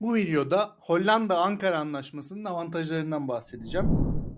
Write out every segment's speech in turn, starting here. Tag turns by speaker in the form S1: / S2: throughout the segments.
S1: Bu videoda Hollanda-Ankara Anlaşması'nın avantajlarından bahsedeceğim.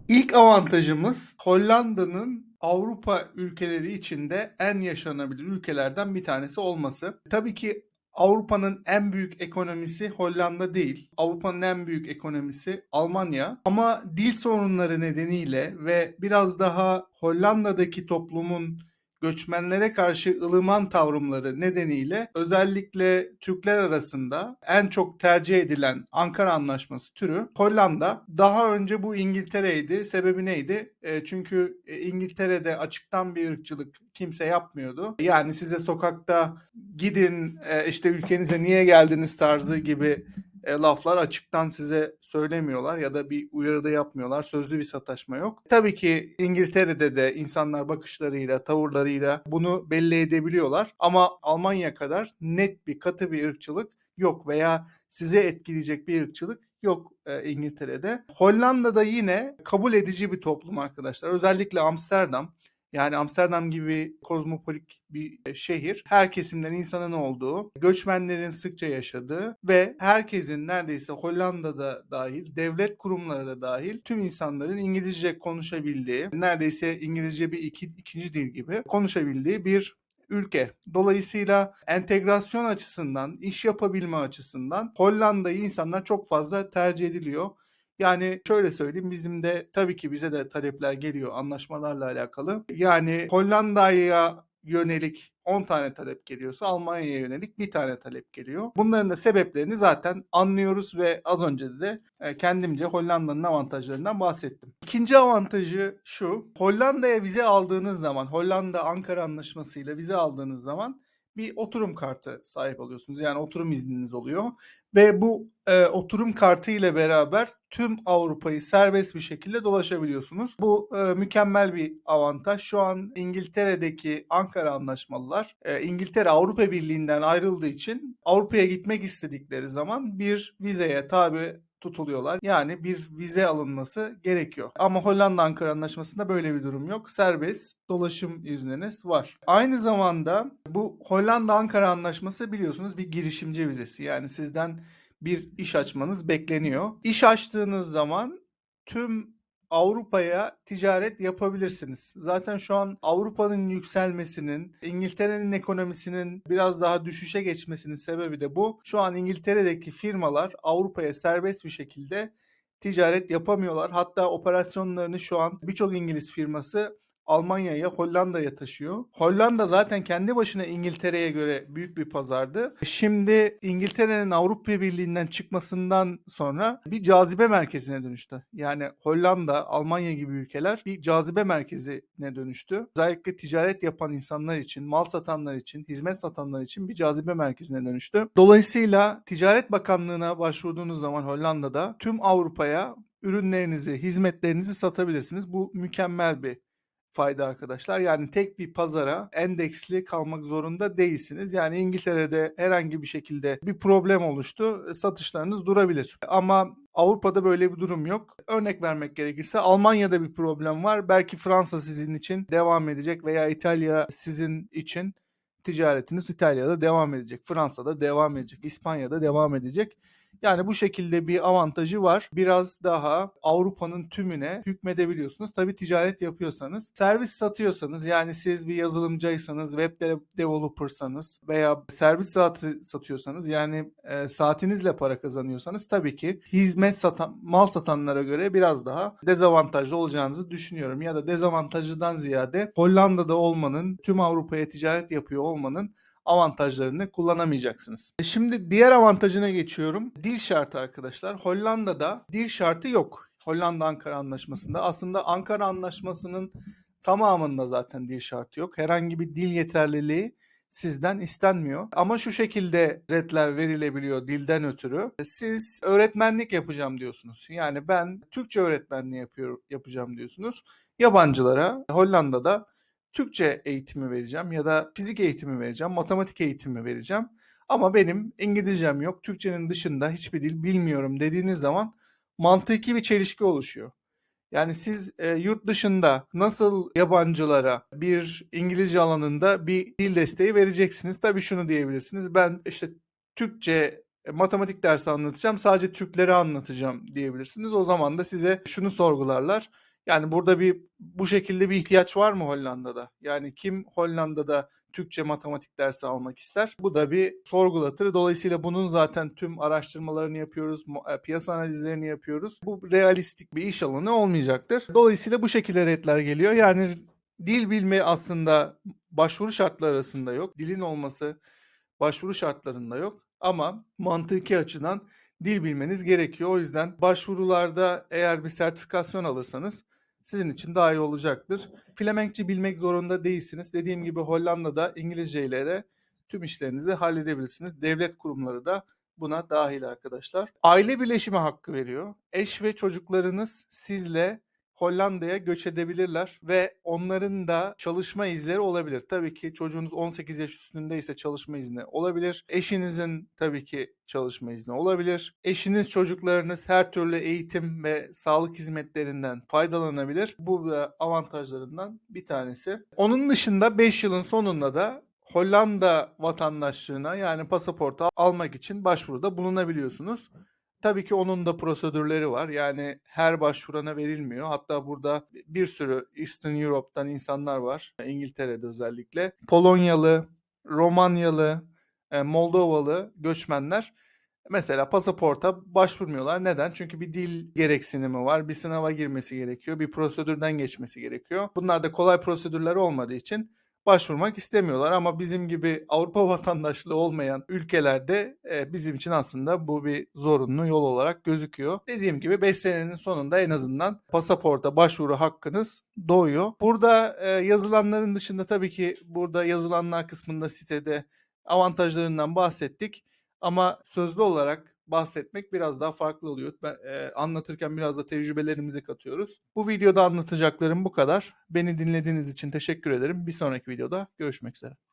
S1: İlk avantajımız Hollanda'nın Avrupa ülkeleri içinde en yaşanabilir ülkelerden bir tanesi olması. Tabii ki Avrupa'nın en büyük ekonomisi Hollanda değil. Avrupa'nın en büyük ekonomisi Almanya. Ama dil sorunları nedeniyle ve biraz daha Hollanda'daki toplumun göçmenlere karşı ılıman tavrımları nedeniyle özellikle Türkler arasında en çok tercih edilen Ankara Anlaşması türü Hollanda. Daha önce bu İngiltere'ydi. Sebebi neydi? E, çünkü e, İngiltere'de açıktan bir ırkçılık kimse yapmıyordu. Yani size sokakta gidin e, işte ülkenize niye geldiniz tarzı gibi e, laflar açıktan size söylemiyorlar ya da bir uyarıda yapmıyorlar. Sözlü bir sataşma yok. Tabii ki İngiltere'de de insanlar bakışlarıyla, tavırlarıyla bunu belli edebiliyorlar. Ama Almanya kadar net bir katı bir ırkçılık yok veya size etkileyecek bir ırkçılık yok e, İngiltere'de. Hollanda'da yine kabul edici bir toplum arkadaşlar. Özellikle Amsterdam. Yani Amsterdam gibi kozmopolit bir e, şehir. Her kesimden insanın olduğu, göçmenlerin sıkça yaşadığı ve herkesin neredeyse Hollanda'da dahil, devlet kurumları da dahil tüm insanların İngilizce konuşabildiği, neredeyse İngilizce bir iki, ikinci dil gibi konuşabildiği bir ülke. Dolayısıyla entegrasyon açısından, iş yapabilme açısından Hollanda'yı insanlar çok fazla tercih ediliyor. Yani şöyle söyleyeyim bizim de tabii ki bize de talepler geliyor anlaşmalarla alakalı. Yani Hollanda'ya yönelik 10 tane talep geliyorsa Almanya'ya yönelik bir tane talep geliyor. Bunların da sebeplerini zaten anlıyoruz ve az önce de e, kendimce Hollanda'nın avantajlarından bahsettim. İkinci avantajı şu. Hollanda'ya vize aldığınız zaman, Hollanda Ankara Anlaşması ile vize aldığınız zaman bir oturum kartı sahip oluyorsunuz. Yani oturum izniniz oluyor ve bu e, oturum kartı ile beraber tüm Avrupa'yı serbest bir şekilde dolaşabiliyorsunuz. Bu e, mükemmel bir avantaj. Şu an İngiltere'deki Ankara anlaşmalılar e, İngiltere Avrupa Birliği'nden ayrıldığı için Avrupa'ya gitmek istedikleri zaman bir vizeye tabi tutuluyorlar. Yani bir vize alınması gerekiyor. Ama Hollanda Ankara Anlaşması'nda böyle bir durum yok. Serbest dolaşım izniniz var. Aynı zamanda bu Hollanda Ankara Anlaşması biliyorsunuz bir girişimci vizesi. Yani sizden bir iş açmanız bekleniyor. İş açtığınız zaman tüm Avrupa'ya ticaret yapabilirsiniz. Zaten şu an Avrupa'nın yükselmesinin, İngiltere'nin ekonomisinin biraz daha düşüşe geçmesinin sebebi de bu. Şu an İngiltere'deki firmalar Avrupa'ya serbest bir şekilde ticaret yapamıyorlar. Hatta operasyonlarını şu an birçok İngiliz firması Almanya'ya, Hollanda'ya taşıyor. Hollanda zaten kendi başına İngiltere'ye göre büyük bir pazardı. Şimdi İngiltere'nin Avrupa Birliği'nden çıkmasından sonra bir cazibe merkezine dönüştü. Yani Hollanda, Almanya gibi ülkeler bir cazibe merkezine dönüştü. Özellikle ticaret yapan insanlar için, mal satanlar için, hizmet satanlar için bir cazibe merkezine dönüştü. Dolayısıyla Ticaret Bakanlığı'na başvurduğunuz zaman Hollanda'da tüm Avrupa'ya ürünlerinizi, hizmetlerinizi satabilirsiniz. Bu mükemmel bir fayda arkadaşlar. Yani tek bir pazara endeksli kalmak zorunda değilsiniz. Yani İngiltere'de herhangi bir şekilde bir problem oluştu. e, Satışlarınız durabilir. Ama Avrupa'da böyle bir durum yok. Örnek vermek gerekirse Almanya'da bir problem var. Belki Fransa sizin için devam edecek veya İtalya sizin için ticaretiniz İtalya'da devam edecek. Fransa'da devam edecek. İspanya'da devam edecek. Yani bu şekilde bir avantajı var. Biraz daha Avrupa'nın tümüne hükmedebiliyorsunuz. Tabii ticaret yapıyorsanız. Servis satıyorsanız yani siz bir yazılımcıysanız, web de- developersanız veya servis saati satıyorsanız yani e, saatinizle para kazanıyorsanız tabii ki hizmet satan, mal satanlara göre biraz daha dezavantajlı olacağınızı düşünüyorum. Ya da dezavantajlıdan ziyade Hollanda'da olmanın, tüm Avrupa'ya ticaret yapıyor olmanın avantajlarını kullanamayacaksınız. E, Şimdi diğer avantajına geçiyorum. Dil şartı arkadaşlar. Hollanda'da dil şartı yok. Hollanda Ankara Anlaşması'nda. Aslında Ankara Anlaşması'nın tamamında zaten dil şartı yok. Herhangi bir dil yeterliliği sizden istenmiyor. Ama şu şekilde redler verilebiliyor dilden ötürü. Siz öğretmenlik yapacağım diyorsunuz. Yani ben Türkçe öğretmenliği yapıyor, yapacağım diyorsunuz. Yabancılara Hollanda'da Türkçe eğitimi vereceğim ya da fizik eğitimi vereceğim, matematik eğitimi vereceğim. Ama benim İngilizcem yok, Türkçenin dışında hiçbir dil bilmiyorum dediğiniz zaman mantıki bir çelişki oluşuyor. Yani siz e, yurt dışında nasıl yabancılara bir İngilizce alanında bir dil desteği vereceksiniz? Tabii şunu diyebilirsiniz. Ben işte Türkçe e, matematik dersi anlatacağım. Sadece Türkleri anlatacağım diyebilirsiniz. O zaman da size şunu sorgularlar. Yani burada bir bu şekilde bir ihtiyaç var mı Hollanda'da? Yani kim Hollanda'da Türkçe matematik dersi almak ister? Bu da bir sorgulatır. Dolayısıyla bunun zaten tüm araştırmalarını yapıyoruz, e, piyasa analizlerini yapıyoruz. Bu realistik bir iş alanı olmayacaktır. Dolayısıyla bu şekilde redler geliyor. Yani dil bilme aslında başvuru şartları arasında yok. Dilin olması başvuru şartlarında yok. Ama mantıki açıdan dil bilmeniz gerekiyor. O yüzden başvurularda eğer bir sertifikasyon alırsanız sizin için daha iyi olacaktır. Flemenkçe bilmek zorunda değilsiniz. Dediğim gibi Hollanda'da İngilizce ile de tüm işlerinizi halledebilirsiniz. Devlet kurumları da buna dahil arkadaşlar. Aile birleşimi hakkı veriyor. Eş ve çocuklarınız sizle Hollanda'ya göç edebilirler ve onların da çalışma izleri olabilir. Tabii ki çocuğunuz 18 yaş üstündeyse çalışma izni olabilir. Eşinizin tabii ki çalışma izni olabilir. Eşiniz, çocuklarınız her türlü eğitim ve sağlık hizmetlerinden faydalanabilir. Bu da avantajlarından bir tanesi. Onun dışında 5 yılın sonunda da Hollanda vatandaşlığına yani pasaporta almak için başvuruda bulunabiliyorsunuz. Tabii ki onun da prosedürleri var. Yani her başvurana verilmiyor. Hatta burada bir sürü Eastern Europe'dan insanlar var. İngiltere'de özellikle. Polonyalı, Romanyalı, e, Moldovalı göçmenler mesela pasaporta başvurmuyorlar. Neden? Çünkü bir dil gereksinimi var. Bir sınava girmesi gerekiyor. Bir prosedürden geçmesi gerekiyor. Bunlar da kolay prosedürler olmadığı için başvurmak istemiyorlar ama bizim gibi Avrupa vatandaşlığı olmayan ülkelerde e, bizim için aslında bu bir zorunlu yol olarak gözüküyor. Dediğim gibi 5 senenin sonunda en azından pasaporta başvuru hakkınız doğuyor. Burada e, yazılanların dışında tabii ki burada yazılanlar kısmında sitede avantajlarından bahsettik. Ama sözlü olarak bahsetmek biraz daha farklı oluyor. Ben, e, anlatırken biraz da tecrübelerimizi katıyoruz. Bu videoda anlatacaklarım bu kadar. Beni dinlediğiniz için teşekkür ederim. Bir sonraki videoda görüşmek üzere.